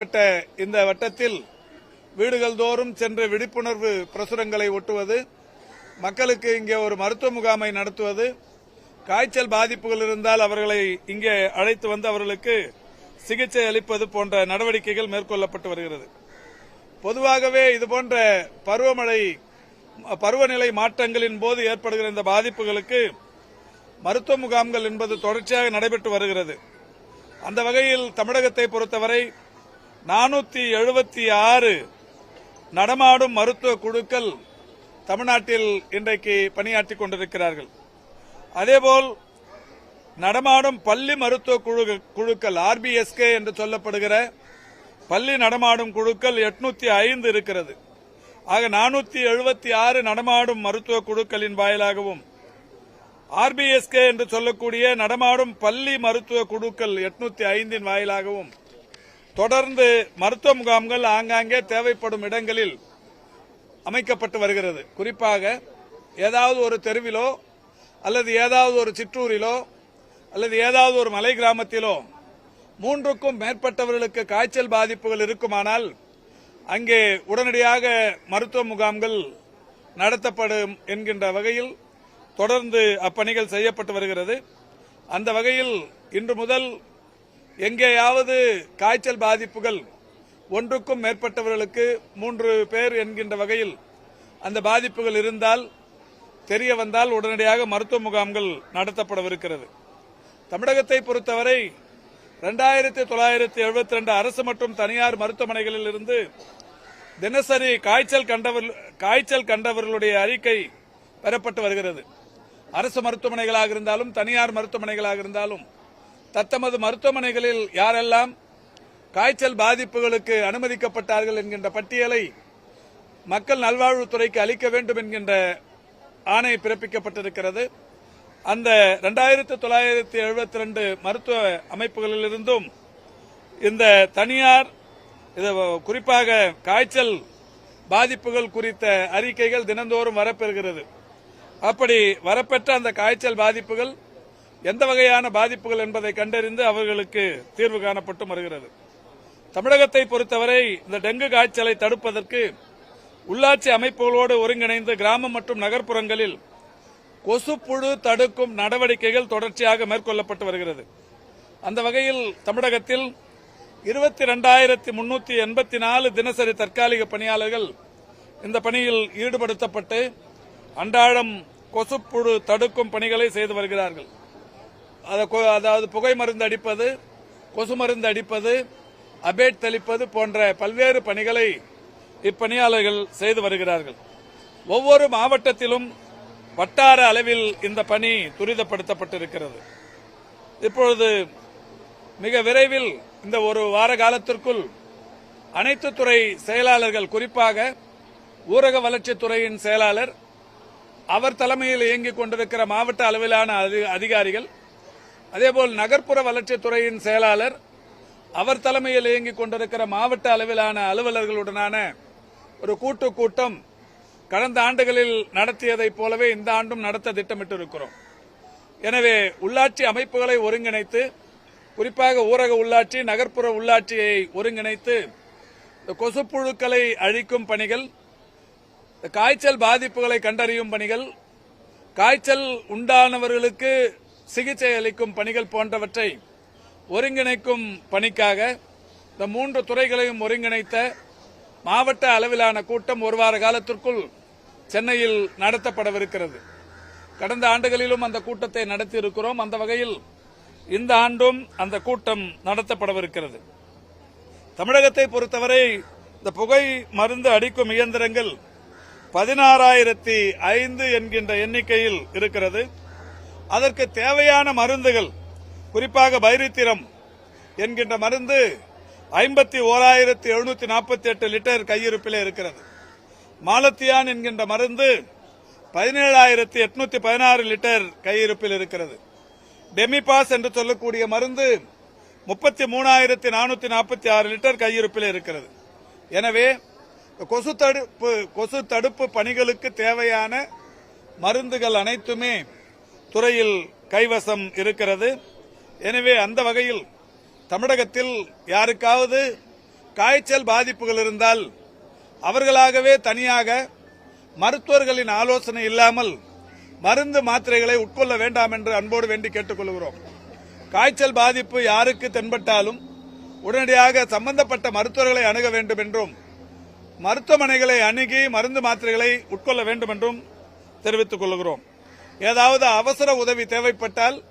இந்த வட்டத்தில் வீடுகள் தோறும் சென்று விழிப்புணர்வு பிரசுரங்களை ஒட்டுவது மக்களுக்கு இங்கே ஒரு மருத்துவ முகாமை நடத்துவது காய்ச்சல் பாதிப்புகள் இருந்தால் அவர்களை இங்கே அழைத்து வந்து அவர்களுக்கு சிகிச்சை அளிப்பது போன்ற நடவடிக்கைகள் மேற்கொள்ளப்பட்டு வருகிறது. பொதுவாகவே இதுபோன்ற பருவமழை பருவநிலை மாற்றங்களின் போது ஏற்படுகிற இந்த பாதிப்புகளுக்கு மருத்துவ முகாம்கள் என்பது தொடர்ச்சியாக நடைபெற்று வருகிறது. அந்த வகையில் தமிழகத்தை பொறுத்தவரை நானூத்தி எழுபத்தி ஆறு நடமாடும் மருத்துவ குழுக்கள் தமிழ்நாட்டில் இன்றைக்கு பணியாற்றிக் கொண்டிருக்கிறார்கள். அதேபோல் நடமாடும் பள்ளி மருத்துவ குழு குழுக்கள் ஆர்பிஎஸ்கே என்று சொல்லப்படுகிற பள்ளி நடமாடும் குழுக்கள் எட்நூத்தி ஐந்து இருக்கிறது. ஆக நானூத்தி எழுபத்தி ஆறு நடமாடும் மருத்துவ குழுக்களின் வாயிலாகவும் ஆர்பிஎஸ்கே என்று சொல்லக்கூடிய நடமாடும் பள்ளி மருத்துவ குழுக்கள் எட்நூத்தி ஐந்தின் வாயிலாகவும் தொடர்ந்து மருத்துவ முகாம்கள் ஆங்காங்கே தேவைப்படும் இடங்களில் அமைக்கப்பட்டு வருகிறது. குறிப்பாக ஏதாவது ஒரு தெருவிலோ அல்லது ஏதாவது ஒரு சிற்றூரிலோ அல்லது ஏதாவது ஒரு மலை கிராமத்திலோ மூன்றுக்கும் மேற்பட்டவர்களுக்கு காய்ச்சல் பாதிப்புகள் இருக்குமானால் அங்கே உடனடியாக மருத்துவ முகாம்கள் நடத்தப்படும் என்கின்ற வகையில் தொடர்ந்து அப்பணிகள் செய்யப்பட்டு வருகிறது. அந்த வகையில் இன்று முதல் எங்கேயாவது காய்ச்சல் பாதிப்புகள் ஒன்றுக்கும் மேற்பட்டவர்களுக்கு மூன்று பேர் என்கின்ற வகையில் அந்த பாதிப்புகள் இருந்தால் தெரிய வந்தால் உடனடியாக மருத்துவ முகாம்கள் நடத்தப்படவிருக்கிறது. தமிழகத்தை பொறுத்தவரை ரெண்டாயிரத்தி தொள்ளாயிரத்தி எழுபத்தி ரெண்டு அரசு மற்றும் தனியார் மருத்துவமனைகளில் இருந்து தினசரி காய்ச்சல் கண்டவர் காய்ச்சல் கண்டவர்களுடைய அறிக்கை பெறப்பட்டு வருகிறது. அரசு மருத்துவமனைகளாக இருந்தாலும் தனியார் மருத்துவமனைகளாக இருந்தாலும் தத்தமது மருத்துவமனைகளில் யாரெல்லாம் காய்ச்சல் பாதிப்புகளுக்கு அனுமதிக்கப்பட்டார்கள் என்கின்ற பட்டியலை மக்கள் நல்வாழ்வுத்துறைக்கு அளிக்க வேண்டும் என்கின்ற ஆணை பிறப்பிக்கப்பட்டிருக்கிறது. அந்த இரண்டாயிரத்தி தொள்ளாயிரத்தி எழுபத்தி ரெண்டு மருத்துவ அமைப்புகளிலிருந்தும் இந்த தனியார் இது குறிப்பாக காய்ச்சல் பாதிப்புகள் குறித்த அறிக்கைகள் தினந்தோறும் வரப்பெறுகிறது. அப்படி வரப்பெற்ற அந்த காய்ச்சல் பாதிப்புகள் எந்த வகையான பாதிப்புகள் என்பதை கண்டறிந்து அவர்களுக்கு தீர்வு காணப்பட்டு வருகிறது. தமிழகத்தை பொறுத்தவரை இந்த டெங்கு காய்ச்சலை தடுப்பதற்கு உள்ளாட்சி அமைப்புகளோடு ஒருங்கிணைந்து கிராமம் மற்றும் நகர்ப்புறங்களில் கொசுப்புழு தடுக்கும் நடவடிக்கைகள் தொடர்ச்சியாக மேற்கொள்ளப்பட்டு வருகிறது. அந்த வகையில் தமிழகத்தில் இருபத்தி ரெண்டாயிரத்தி முன்னூற்றி எண்பத்தி நாலு தினசரி தற்காலிக பணியாளர்கள் இந்த பணியில் ஈடுபடுத்தப்பட்டு அன்றாடம் கொசுப்புழு தடுக்கும் பணிகளை செய்து வருகிறார்கள். அதாவது புகை மருந்து அடிப்பது கொசு மருந்து அடிப்பது அபேட் தெளிப்பது போன்ற பல்வேறு பணிகளை இப்பணியாளர்கள் செய்து வருகிறார்கள். ஒவ்வொரு மாவட்டத்திலும் வட்டார அளவில் இந்த பணி துரிதப்படுத்தப்பட்டிருக்கிறது. இப்பொழுது மிக விரைவில் இந்த ஒரு வார காலத்திற்குள் அனைத்து துறை செயலாளர்கள் குறிப்பாக ஊரக வளர்ச்சித்துறையின் செயலாளர் அவர் தலைமையில் இயங்கிக் கொண்டிருக்கிற மாவட்ட அளவிலான அதி- அதிகாரிகள் அதேபோல் நகர்ப்புற வளர்ச்சித்துறையின் செயலாளர் அவர் தலைமையில் இயங்கிக் கொண்டிருக்கிற மாவட்ட அளவிலான அலுவலர்களுடனான ஒரு கூட்டு கூட்டம் கடந்த ஆண்டுகளில் நடத்தியதைப் போலவே இந்த ஆண்டும் நடத்த திட்டமிட்டிருக்கிறோம். எனவே உள்ளாட்சி அமைப்புகளை ஒருங்கிணைத்து குறிப்பாக ஊரக உள்ளாட்சி நகர்ப்புற உள்ளாட்சியை ஒருங்கிணைத்து இந்த கொசுப்புழுக்களை அழிக்கும் பணிகள் இந்த காய்ச்சல் பாதிப்புகளை கண்டறியும் பணிகள் காய்ச்சல் உண்டானவர்களுக்கு சிகிச்சை அளிக்கும் பணிகள் போன்றவற்றை ஒருங்கிணைக்கும் பணிக்காக இந்த மூன்று துறைகளையும் ஒருங்கிணைத்த மாவட்ட அளவிலான கூட்டம் ஒரு வார காலத்திற்குள் சென்னையில் நடத்தப்படவிருக்கிறது. கடந்த ஆண்டுகளிலும் அந்த கூட்டத்தை நடத்தி இருக்கிறோம் அந்த வகையில் இந்த ஆண்டும் அந்த கூட்டம் நடத்தப்படவிருக்கிறது. தமிழகத்தை பொறுத்தவரை இந்த புகை மருந்து அடிக்கும் இயந்திரங்கள் பதினாறாயிரத்தி ஐந்து என்கின்ற எண்ணிக்கையில் இருக்கிறது. அதற்கு தேவையான மருந்துகள் குறிப்பாக பைரித்திரம் என்கின்ற மருந்து ஐம்பத்தி ஓராயிரத்தி எழுநூத்தி நாற்பத்தி எட்டு லிட்டர் கையிருப்பிலே இருக்கிறது. மாலத்தியான் என்கின்ற மருந்து பதினேழாயிரத்தி எட்நூத்தி பதினாறு லிட்டர் கையிருப்பில் இருக்கிறது. டெமிபாஸ் என்று சொல்லக்கூடிய மருந்து முப்பத்தி மூணாயிரத்தி நானூத்தி நாற்பத்தி ஆறு லிட்டர் கையிருப்பில் இருக்கிறது. எனவே கொசு தடுப்பு கொசு தடுப்பு பணிகளுக்கு தேவையான மருந்துகள் அனைத்துமே துறையில் கைவசம் இருக்கிறது. எனவே அந்த வகையில் தமிழகத்தில் யாருக்காவது காய்ச்சல் பாதிப்புகள் இருந்தால் அவர்களாகவே தனியாக மருத்துவர்களின் ஆலோசனை இல்லாமல் மருந்து மாத்திரைகளை உட்கொள்ள வேண்டாம் என்று அன்போடு வேண்டி கேட்டுக்கொள்கிறோம். காய்ச்சல் பாதிப்பு யாருக்கு தென்பட்டாலும் உடனடியாக சம்பந்தப்பட்ட மருத்துவர்களை அணுக வேண்டும் என்றும் மருத்துவமனைகளை அணுகி மருந்து மாத்திரைகளை உட்கொள்ள வேண்டும் என்றும் தெரிவித்துக் கொள்கிறோம். ஏதாவது அவசர உதவி தேவைப்பட்டால்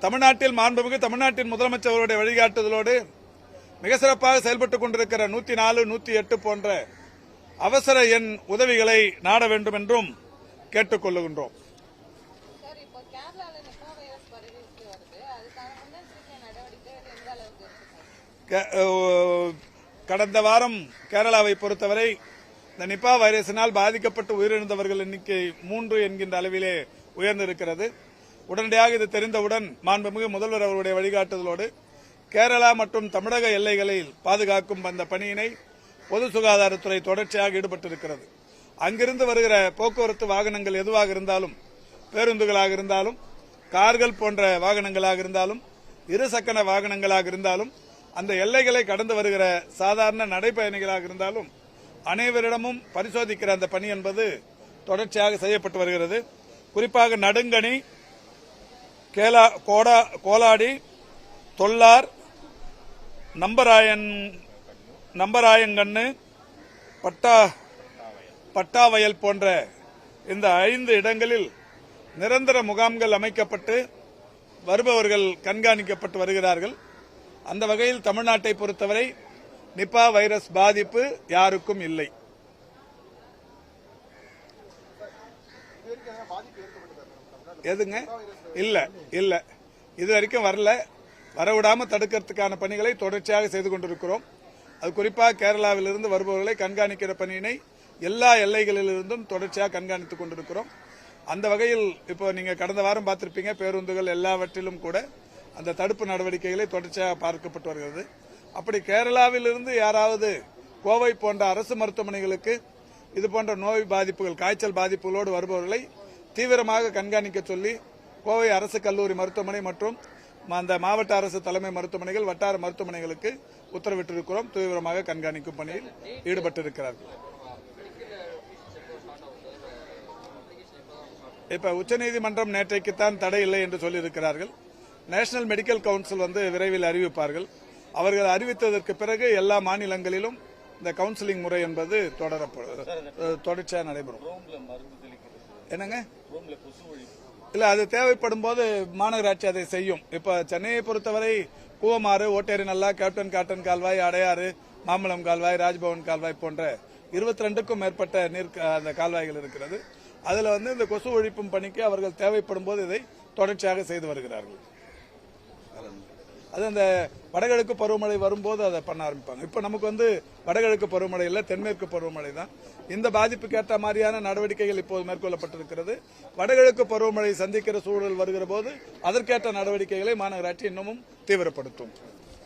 தமிழ்நாட்டில் மாண்புமிகு தமிழ்நாட்டின் முதலமைச்சர்களுடைய வழிகாட்டுதலோடு மிக சிறப்பாக செயல்பட்டுக் கொண்டிருக்கிற நூத்தி நாலு நூத்தி எட்டு போன்ற அவசர எண் உதவிகளை நாட வேண்டும் என்றும் கேட்டுக் கொள்ளுகின்றோம். கடந்த வாரம் கேரளாவை பொறுத்தவரை இந்த நிபா வைரஸினால் பாதிக்கப்பட்டு உயிரிழந்தவர்கள் எண்ணிக்கை மூன்று என்கின்ற அளவிலே உயர்ந்திருக்கிறது. உடனடியாக இது தெரிந்தவுடன் மாண்புமிகு முதல்வர் அவருடைய வழிகாட்டுதலோடு கேரளா மற்றும் தமிழக எல்லைகளில் பாதுகாக்கும் அந்த பணியினை பொது சுகாதாரத்துறை தொடர்ச்சியாக ஈடுபட்டிருக்கிறது. அங்கிருந்து வருகிற போக்குவரத்து வாகனங்கள் எதுவாக இருந்தாலும் பேருந்துகளாக இருந்தாலும் கார்கள் போன்ற வாகனங்களாக இருந்தாலும் இருசக்கர வாகனங்களாக இருந்தாலும் அந்த எல்லைகளை கடந்து வருகிற சாதாரண நடைப்பயணிகளாக இருந்தாலும் அனைவரிடமும் பரிசோதிக்கிற அந்த பணி என்பது தொடர்ச்சியாக செய்யப்பட்டு வருகிறது. குறிப்பாக நடுங்கனி கேலா கோடா கோலாடி தொல்லார் நம்பராயன் நம்பராயங்கண்ணு பட்டா பட்டாவயல் போன்ற இந்த ஐந்து இடங்களில் நிரந்தர முகாம்கள் அமைக்கப்பட்டு வருபவர்கள் கண்காணிக்கப்பட்டு வருகிறார்கள். அந்த வகையில் தமிழ்நாட்டை பொறுத்தவரை நிபா வைரஸ் பாதிப்பு யாருக்கும் இல்லை. எதுங்க? இல்லை இல்லை. இது வரைக்கும் வரல. வரவிடாமல் தடுக்கிறதுக்கான பணிகளை தொடர்ச்சியாக செய்து கொண்டிருக்கிறோம். அது குறிப்பாக கேரளாவிலிருந்து வருபவர்களை கண்காணிக்கிற பணியினை எல்லா எல்லைகளிலிருந்தும் தொடர்ச்சியாக கண்காணித்துக் கொண்டிருக்கிறோம். அந்த வகையில் இப்போ நீங்கள் கடந்த வாரம் பார்த்துருப்பீங்க பேருந்துகள் எல்லாவற்றிலும் கூட அந்த தடுப்பு நடவடிக்கைகளை தொடர்ச்சியாக பார்க்கப்பட்டு வருகிறது. அப்படி கேரளாவிலிருந்து யாராவது கோவை போன்ற அரசு மருத்துவமனைகளுக்கு இது போன்ற நோய் பாதிப்புகள் காய்ச்சல் பாதிப்புகளோடு வருபவர்களை தீவிரமாக கண்காணிக்க சொல்லி கோவை அரசு கல்லூரி மருத்துவமனை மற்றும் அந்த மாவட்ட அரசு தலைமை மருத்துவமனைகள் வட்டார மருத்துவமனைகளுக்கு உத்தரவிட்டிருக்கிறோம். தீவிரமாக கண்காணிக்கும் பணியில் ஈடுபட்டிருக்கிறார்கள். இப்ப உச்சநீதிமன்றம் நேற்றைக்குத்தான் தடை இல்லை என்று சொல்லியிருக்கிறார்கள். நேஷனல் மெடிக்கல் கவுன்சில் வந்து விரைவில் அறிவிப்பார்கள். அவர்கள் அறிவித்ததற்கு பிறகு எல்லா மாநிலங்களிலும் இந்த கவுன்சிலிங் முறை என்பது தொடரப்படும் தொடர்ச்சியாக நடைபெறும். என்னங்க? இல்ல அது தேவைப்படும் போது மாநகராட்சி அதை செய்யும். இப்ப சென்னையை பொறுத்தவரை கூவமாறு ஓட்டேரி நல்லா கேப்டன் காட்டன் கால்வாய் அடையாறு மாம்பழம் கால்வாய் ராஜ்பவன் கால்வாய் போன்ற இருபத்தி ரெண்டுக்கும் மேற்பட்ட நீர் அந்த கால்வாய்கள் இருக்கிறது. அதுல வந்து இந்த கொசு ஒழிப்பும் பணிக்கு அவர்கள் தேவைப்படும் போது இதை தொடர்ச்சியாக செய்து வருகிறார்கள். அது அந்த வடகிழக்கு பருவமழை வரும்போது அதை பண்ண ஆரம்பிப்பாங்க. இப்போ நமக்கு வந்து வடகிழக்கு பருவமழை இல்லை தென்மேற்கு பருவமழை தான். இந்த பாதிப்புக்கு ஏற்ற மாதிரியான நடவடிக்கைகள் இப்போது மேற்கொள்ளப்பட்டிருக்கிறது. வடகிழக்கு பருவமழை சந்திக்கிற சூழல் வருகிற போது அதற்கேற்ற நடவடிக்கைகளை மாநகராட்சி இன்னமும் தீவிரப்படுத்தும்.